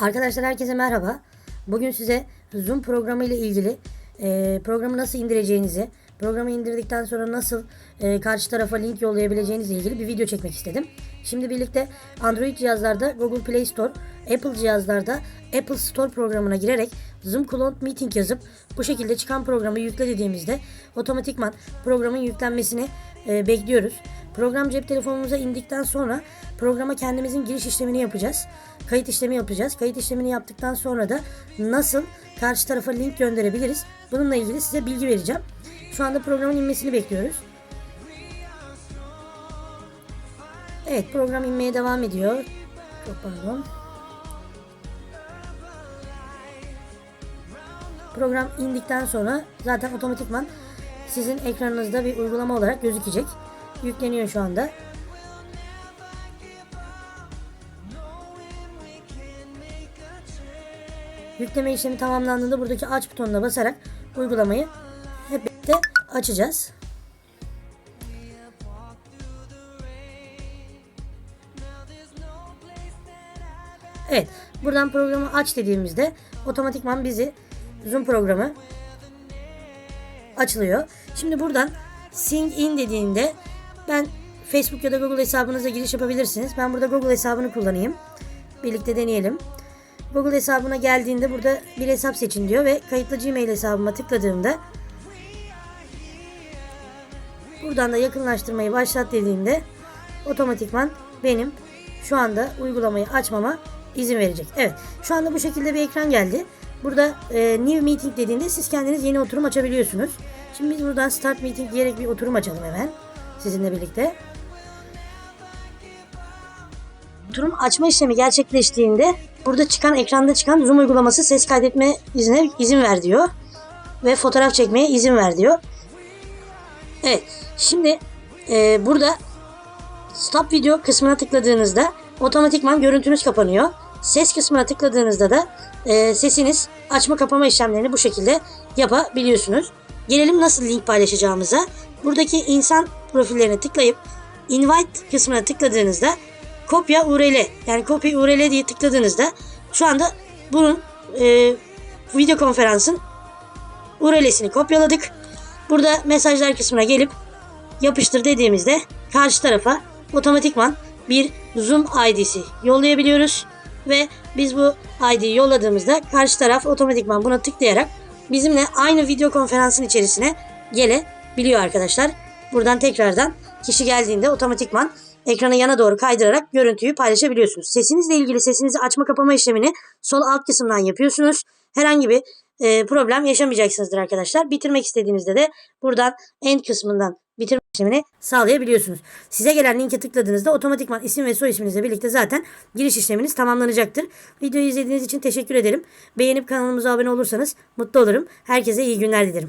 Arkadaşlar herkese merhaba. Bugün size Zoom programı ile ilgili e, programı nasıl indireceğinizi, programı indirdikten sonra nasıl e, karşı tarafa link yollayabileceğinizle ilgili bir video çekmek istedim. Şimdi birlikte Android cihazlarda Google Play Store, Apple cihazlarda Apple Store programına girerek Zoom Cloud Meeting yazıp bu şekilde çıkan programı yükle dediğimizde otomatikman programın yüklenmesini e, bekliyoruz. Program cep telefonumuza indikten sonra programa kendimizin giriş işlemini yapacağız. Kayıt işlemi yapacağız. Kayıt işlemini yaptıktan sonra da nasıl karşı tarafa link gönderebiliriz? Bununla ilgili size bilgi vereceğim. Şu anda programın inmesini bekliyoruz. Evet program inmeye devam ediyor. Çok pardon. Program indikten sonra zaten otomatikman sizin ekranınızda bir uygulama olarak gözükecek. Yükleniyor şu anda. Yükleme işlemi tamamlandığında buradaki aç butonuna basarak uygulamayı birlikte açacağız. Evet, buradan programı aç dediğimizde otomatikman bizi Zoom programı açılıyor. Şimdi buradan Sync in dediğinde ben Facebook ya da Google hesabınıza giriş yapabilirsiniz. Ben burada Google hesabını kullanayım. Birlikte deneyelim. Google hesabına geldiğinde burada bir hesap seçin diyor ve kayıtlı Gmail hesabıma tıkladığımda buradan da yakınlaştırmayı başlat dediğimde otomatikman benim şu anda uygulamayı açmama izin verecek. Evet şu anda bu şekilde bir ekran geldi. Burada e, New Meeting dediğinde siz kendiniz yeni oturum açabiliyorsunuz. Şimdi biz buradan Start Meeting diyerek bir oturum açalım hemen sizinle birlikte. Oturum açma işlemi gerçekleştiğinde burada çıkan ekranda çıkan Zoom uygulaması ses kaydetme izine izin ver diyor. Ve fotoğraf çekmeye izin ver diyor. Evet. Şimdi e, burada Stop Video kısmına tıkladığınızda otomatikman görüntünüz kapanıyor. Ses kısmına tıkladığınızda da e, sesiniz açma kapama işlemlerini bu şekilde yapabiliyorsunuz. Gelelim nasıl link paylaşacağımıza. Buradaki insan profillerine tıklayıp invite kısmına tıkladığınızda kopya URL yani copy URL diye tıkladığınızda şu anda bunun e, video konferansın URL'sini kopyaladık. Burada mesajlar kısmına gelip yapıştır dediğimizde karşı tarafa otomatikman bir Zoom ID'si yollayabiliyoruz. Ve biz bu ID'yi yolladığımızda karşı taraf otomatikman buna tıklayarak bizimle aynı video konferansın içerisine gelebiliyor arkadaşlar. Buradan tekrardan kişi geldiğinde otomatikman ekranı yana doğru kaydırarak görüntüyü paylaşabiliyorsunuz. Sesinizle ilgili sesinizi açma kapama işlemini sol alt kısımdan yapıyorsunuz. Herhangi bir e, problem yaşamayacaksınızdır arkadaşlar. Bitirmek istediğinizde de buradan end kısmından bitirme işlemini sağlayabiliyorsunuz. Size gelen linke tıkladığınızda otomatikman isim ve soy isminizle birlikte zaten giriş işleminiz tamamlanacaktır. Videoyu izlediğiniz için teşekkür ederim. Beğenip kanalımıza abone olursanız mutlu olurum. Herkese iyi günler dilerim.